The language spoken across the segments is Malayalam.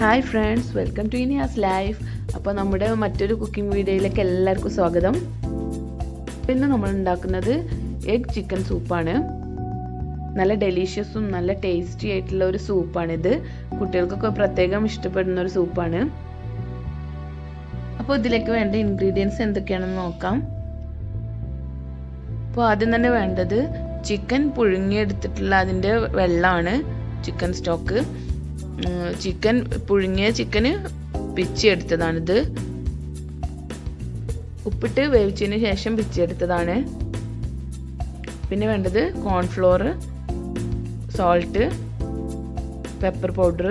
Hi friends welcome to Iniya's life അപ്പോൾ നമ്മുടെ മറ്റൊരു കുക്കിംഗ് വീഡിയോയിലേക്ക് എല്ലാവർക്കും സ്വാഗതം. ഇന്ന് നമ്മൾ ഉണ്ടാക്കുന്നത് എഗ് ചിക്കൻ സൂപ്പാണ് നല്ല ഡെലീഷ്യസും നല്ല ടേസ്റ്റി ആയിട്ടുള്ള ഒരു സൂപ്പാണിത് കുട്ടികൾക്കൊക്കെ പ്രത്യേകം ഇഷ്ടപ്പെടുന്ന ഒരു സൂപ്പാണ് അപ്പോൾ ഇതിലേക്ക് വേണ്ട ഇൻഗ്രീഡിയൻസ് എന്തൊക്കെയാണെന്ന് നോക്കാം. അപ്പോൾ ആദ്യം തന്നെ വേണ്ടത് ചിക്കൻ പുഴുങ്ങിയെടുത്തിട്ടുള്ള അതിന്റെ വെള്ളമാണ് ചിക്കൻ സ്റ്റോക്ക് ചിക്കൻ പുഴുങ്ങിയ ചിക്കന് പിച്ചിയെടുത്തതാണിത്. ഉപ്പിട്ട് വേവിച്ചതിന് ശേഷം പിച്ചിയെടുത്തതാണ്. പിന്നെ വേണ്ടത് കോൺഫ്ലോർ സോൾട്ട് പെപ്പർ പൗഡർ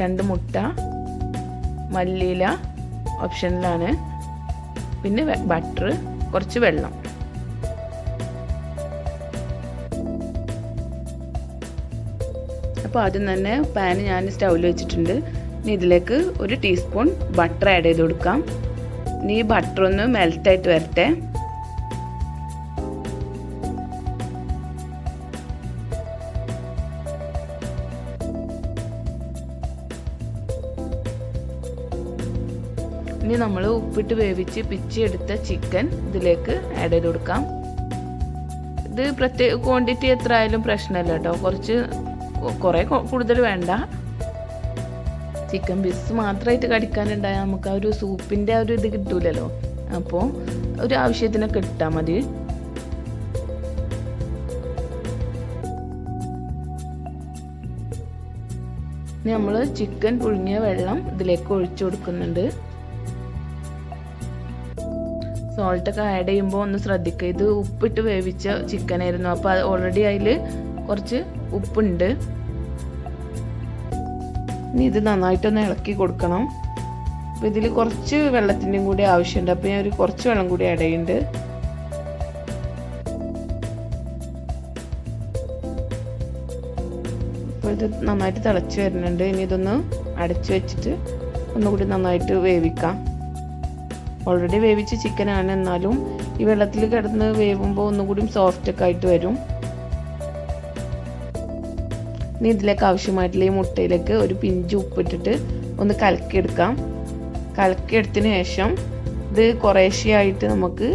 രണ്ട് മുട്ട മല്ലിയില ഓപ്ഷനിലാണ് പിന്നെ ബട്ടർ കുറച്ച് വെള്ളം. അപ്പോൾ ആദ്യം തന്നെ പാൻ ഞാൻ സ്റ്റൗവിൽ വെച്ചിട്ടുണ്ട്. ഇനി ഇതിലേക്ക് ഒരു ടീസ്പൂൺ ബട്ടർ ആഡ് ചെയ്ത് കൊടുക്കാം. ഇനി ഈ ബട്ടർ ഒന്ന് മെൽറ്റായിട്ട് വരട്ടെ. ഇനി നമ്മൾ ഉപ്പിട്ട് വേവിച്ച് പിച്ചെടുത്ത ചിക്കൻ ഇതിലേക്ക് ആഡ് ചെയ്ത് കൊടുക്കാം. ഇത് പ്രത്യേക ക്വാണ്ടിറ്റി എത്ര ആയാലും പ്രശ്നമല്ല കേട്ടോ. കുറച്ച് കുറേ കൂടുതൽ വേണ്ട. ചിക്കൻ പീസ് മാത്രമായിട്ട് കടിക്കാനുണ്ടായാൽ നമുക്ക് ആ ഒരു സൂപ്പിന്റെ ആ ഒരു ഇത് കിട്ടൂലല്ലോ. അപ്പോൾ ഒരു ആവശ്യത്തിനൊക്കെ ഇട്ടാൽ മതി. നമ്മൾ ചിക്കൻ പുഴുങ്ങിയ വെള്ളം ഇതിലേക്ക് ഒഴിച്ചു കൊടുക്കുന്നുണ്ട്. സോൾട്ടൊക്കെ ആഡ് ചെയ്യുമ്പോൾ ഒന്ന് ശ്രദ്ധിക്കുക ഇത് ഉപ്പിട്ട് വേവിച്ച ചിക്കൻ ആയിരുന്നു. അപ്പോൾ അത് ഓൾറെഡി അതിൽ കുറച്ച് ഉപ്പുണ്ട്. ഇനി ഇത് നന്നായിട്ടൊന്ന് ഇളക്കി കൊടുക്കണം. അപ്പോൾ ഇതിൽ കുറച്ച് വെള്ളത്തിന്റെയും കൂടി ആവശ്യമുണ്ട്. അപ്പോൾ ഞാൻ ഒരു കുറച്ച് വെള്ളം കൂടി ആഡ് അപ്പോൾ ഇത് നന്നായിട്ട് തിളച്ച് വരുന്നുണ്ട്. ഇനി ഇതൊന്ന് അടച്ചു വെച്ചിട്ട് ഒന്നുകൂടി നന്നായിട്ട് വേവിക്കാം. ഓൾറെഡി വേവിച്ച ചിക്കനാണ് എന്നാലും ഈ വെള്ളത്തിൽ കിടന്ന് വേവുമ്പോൾ ഒന്നുകൂടി സോഫ്റ്റൊക്കെ ആയിട്ട് വരും. ഇനി ഇതിലേക്ക് ആവശ്യമായിട്ടുള്ള ഈ മുട്ടയിലേക്ക് ഒരു പിഞ്ച് ഉപ്പിട്ടിട്ട് ഒന്ന് കലക്കിയെടുക്കാം. കലക്കിയെടുത്തതിന് ശേഷം ഇത് കുറേശ്ശെയായിട്ട് നമുക്ക്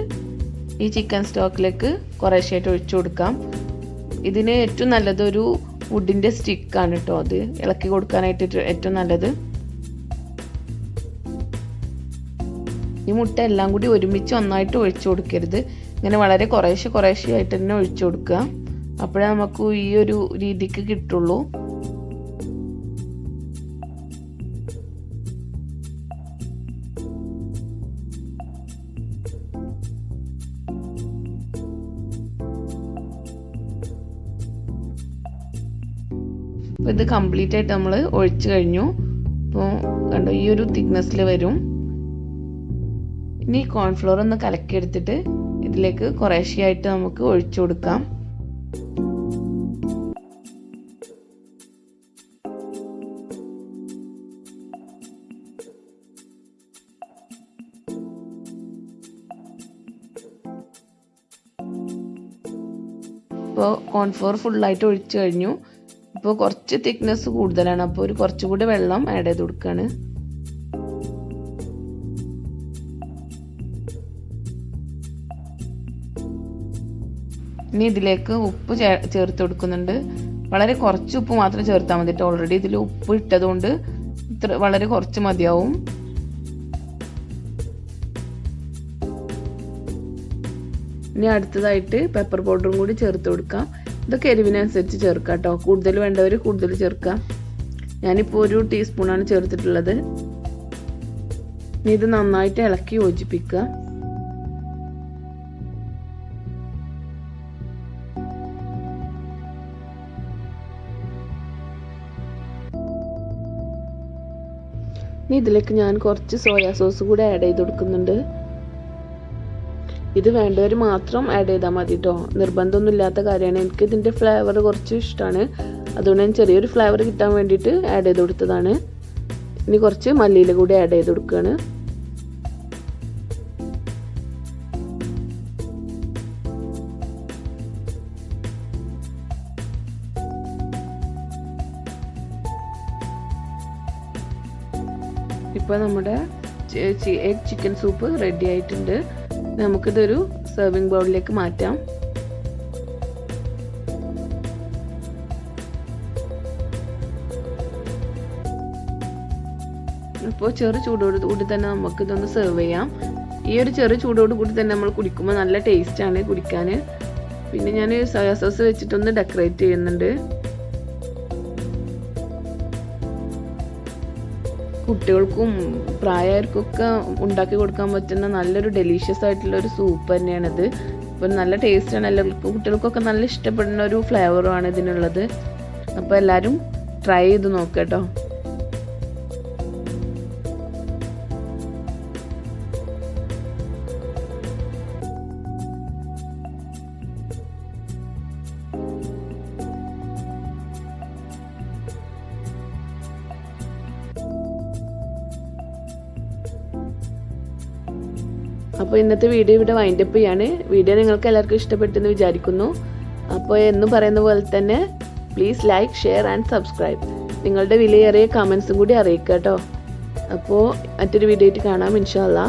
ഈ ചിക്കൻ സ്റ്റോക്കിലേക്ക് കുറേശ്ശെയായിട്ട് ഒഴിച്ചു കൊടുക്കാം. ഇതിന് ഏറ്റവും നല്ലത് ഒരു വുഡിന്റെ സ്റ്റിക്കാണ് കേട്ടോ അത്. ഇളക്കി കൊടുക്കാനായിട്ട് ഏറ്റവും നല്ലത്. ഈ മുട്ട എല്ലാം കൂടി ഒരുമിച്ച് ഒന്നായിട്ട് ഒഴിച്ചു കൊടുക്കരുത്. ഇങ്ങനെ വളരെ കുറേശ്ശെ കുറേശ്ശെയായിട്ട് തന്നെ ഒഴിച്ചു കൊടുക്കുക. അപ്പോഴേ നമുക്ക് ഈ ഒരു രീതിക്ക് കിട്ടുള്ളൂ. ഇത് കംപ്ലീറ്റ് ആയിട്ട് നമ്മൾ ഒഴിച്ചു കഴിഞ്ഞു. അപ്പോൾ കണ്ടോ ഈ ഒരു തിക്നെസ്സിൽ വരും. ഇനി കോൺഫ്ലോർ ഒന്ന് കലക്കിയെടുത്തിട്ട് ഇതിലേക്ക് കുറേശ്ശെയായിട്ട് നമുക്ക് ഒഴിച്ചു കൊടുക്കാം. ഇപ്പോൾ കോൺഫ്ലോർ ഫുള്ളായിട്ട് ഒഴിച്ചു കഴിഞ്ഞു. ഇപ്പോൾ കുറച്ച് തിക്നെസ് കൂടുതലാണ്. അപ്പോൾ ഒരു കുറച്ചുകൂടി വെള്ളം ആഡ് ചെയ്ത് കൊടുക്കുകയാണ് ഇനി ഇതിലേക്ക് ഉപ്പ് ചേർത്ത് കൊടുക്കുന്നുണ്ട്. വളരെ കുറച്ച് ഉപ്പ് മാത്രം ചേർത്താൽ മതി കേട്ടോ ഓൾറെഡി ഇതിൽ ഉപ്പ് ഇട്ടതുകൊണ്ട് ഇത്ര വളരെ കുറച്ച് മതിയാവും. ഇനി അടുത്തതായിട്ട് പെപ്പർ പൗഡറും കൂടി ചേർത്ത് കൊടുക്കാം. ഇതൊക്കെ എരിവിനനുസരിച്ച് ചേർക്കാം കേട്ടോ കൂടുതൽ വേണ്ടവർ കൂടുതൽ ചേർക്കാം. ഞാനിപ്പോൾ ഒരു ടീസ്പൂണാണ് ചേർത്തിട്ടുള്ളത്. ഇനി ഇത് നന്നായിട്ട് ഇളക്കി യോജിപ്പിക്കുക. ഇനി ഇതിലേക്ക് ഞാൻ കുറച്ച് സോയാ സോസ് കൂടെ ആഡ് ചെയ്ത് കൊടുക്കുന്നുണ്ട്. ഇത് വേണ്ടവർ മാത്രം ആഡ് ചെയ്താൽ മതി കേട്ടോ നിർബന്ധമൊന്നും ഇല്ലാത്ത കാര്യമാണ്. എനിക്ക് ഇതിന്റെ ഫ്ലേവർ കുറച്ച് ഇഷ്ടമാണ് അതുകൊണ്ട് ഞാൻ ചെറിയൊരു ഫ്ലേവർ കിട്ടാൻ വേണ്ടിയിട്ട് ആഡ് ചെയ്ത് കൊടുത്തതാണ്. ഇനി കുറച്ച് മല്ലിയില കൂടി ആഡ് ചെയ്ത് കൊടുക്കുകയാണ് അപ്പോൾ നമ്മുടെ എഗ് ചിക്കൻ സൂപ്പ് റെഡി ആയിട്ടുണ്ട്. നമുക്കിതൊരു സെർവിങ് ബൗളിലേക്ക് മാറ്റാം. ഇപ്പോൾ ചെറു ചൂടോട് കൂടി തന്നെ നമുക്ക് ഇതൊന്ന് സെർവ് ചെയ്യാം. ഈ ഒരു ചെറു ചൂടോട് കൂടി തന്നെ നമ്മൾ കുടിക്കുമ്പോൾ നല്ല ടേസ്റ്റാണ് കുടിക്കാൻ പിന്നെ ഞാൻ സോയാ സോസ് വെച്ചിട്ടൊന്ന് ഡെക്കറേറ്റ് ചെയ്യുന്നുണ്ട്. കുട്ടികൾക്കും പ്രായർക്കൊക്കെ ഉണ്ടാക്കി കൊടുക്കാൻ പറ്റുന്ന നല്ലൊരു ഡെലീഷ്യസ് ആയിട്ടുള്ള ഒരു സൂപ്പ് തന്നെയാണിത്. അപ്പം നല്ല ടേസ്റ്റാണ് എല്ലാവർക്കും കുട്ടികൾക്കൊക്കെ നല്ല ഇഷ്ടപ്പെടുന്ന ഒരു ഫ്ലേവറുമാണ് ഇതിനുള്ളത്. അപ്പോൾ എല്ലാവരും ട്രൈ ചെയ്ത് നോക്കാം കേട്ടോ. അപ്പോൾ ഇന്നത്തെ വീഡിയോ ഇവിടെ വൈൻഡ് അപ്പ് ചെയ്യാണ്. വീഡിയോ നിങ്ങൾക്ക് എല്ലാവർക്കും ഇഷ്ടപ്പെട്ടെന്ന് വിചാരിക്കുന്നു. അപ്പോൾ എന്ന് പറയുന്ന പോലെ തന്നെ please like share and subscribe നിങ്ങളുടെ വിലയേറിയ കമൻസും കൂടി അറിയിക്കുക കേട്ടോ അപ്പോൾ മറ്റൊരു വീഡിയോ ആയിട്ട് കാണാം ഇൻഷാല്ലാ